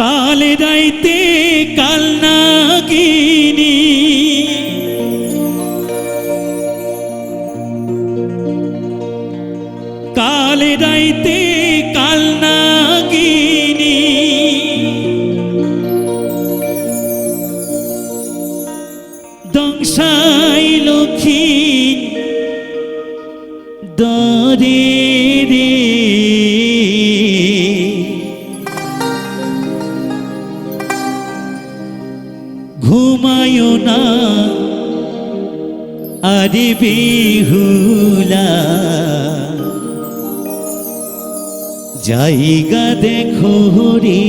কাল রাইতে কাল নাগিনী। কাল রাইতে কাল নাগিনী। দংশাই লক্ষী দরে ঘুমায় না। আরে বিহুলা জায়গা দেখো রে।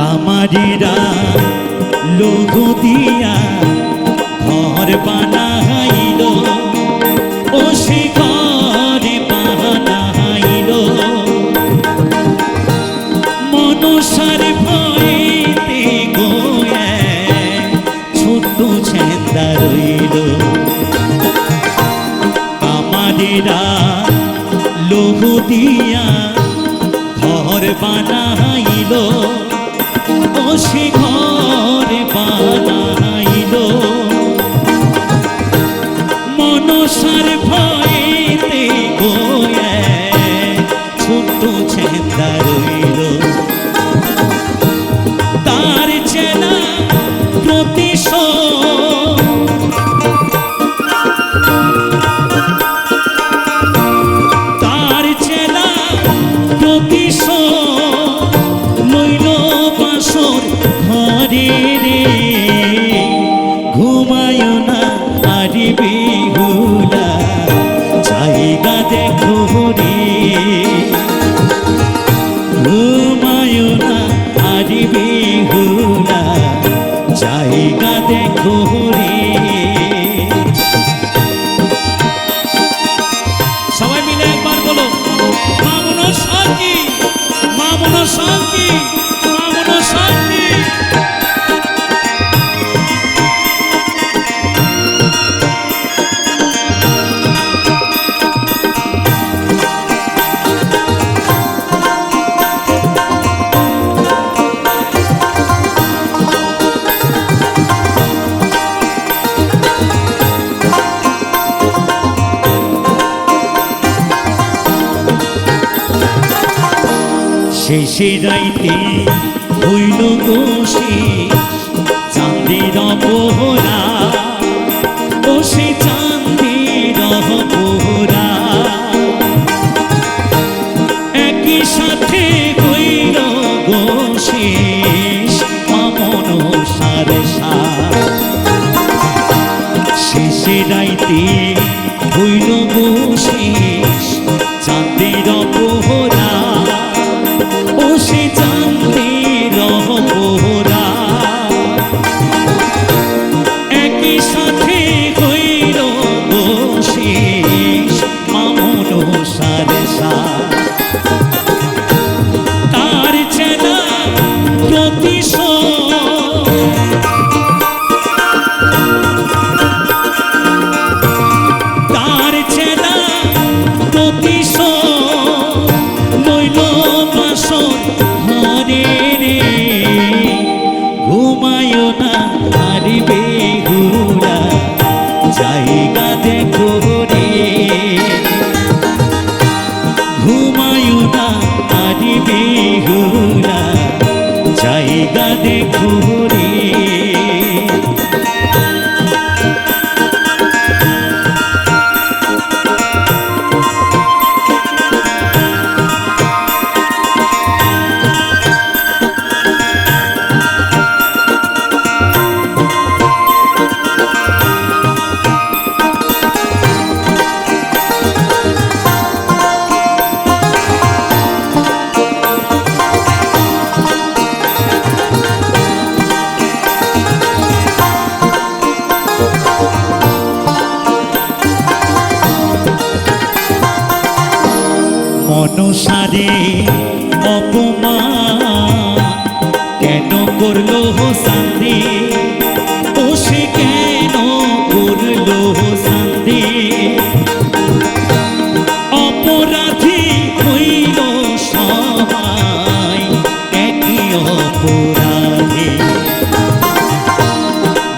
কামারিরা লোহ দিয়া ঘর বানাইল, ও সে ঘর বানাইল। মনসার ভয়েতে গোয়া ছোট্ট ছেন্দা রইল। কামারিরা লোহ দিয়া ঘর বানাইল ও সে আরে বেহুলা জায়গা দেখো রে শেষে রাইতে হইল গোষে চাঁদের অপহরা ও চাঁদের পোহরা peace. খোদা দেখো রে সারে অপমান। কেন করল সান্দে ও সে কেন করল সান্দে অপরাধী হইল সবাই, একই অপরাধী।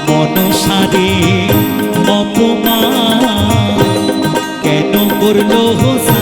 মনসারে অপমান। কেন করল সান্দে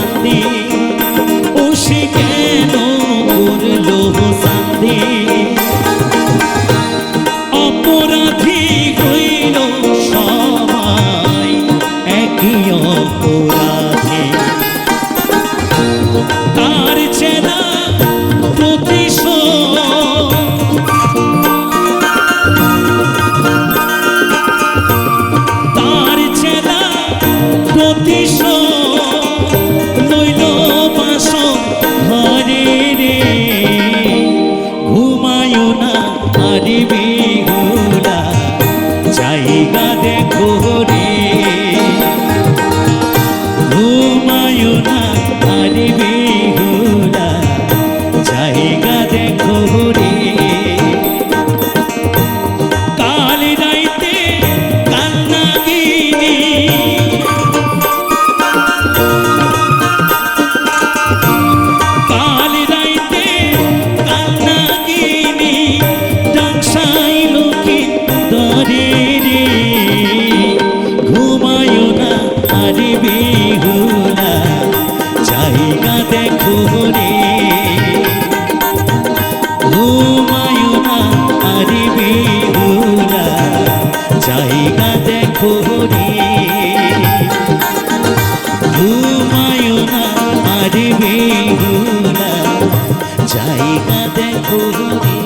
জায়গা দেখো রে। ঘুমায়ুনা আরে বেহুলা জায়গা দেখো রে। ঘুমায়ুনা আরে বেহুলা জায়গা দেখো রে।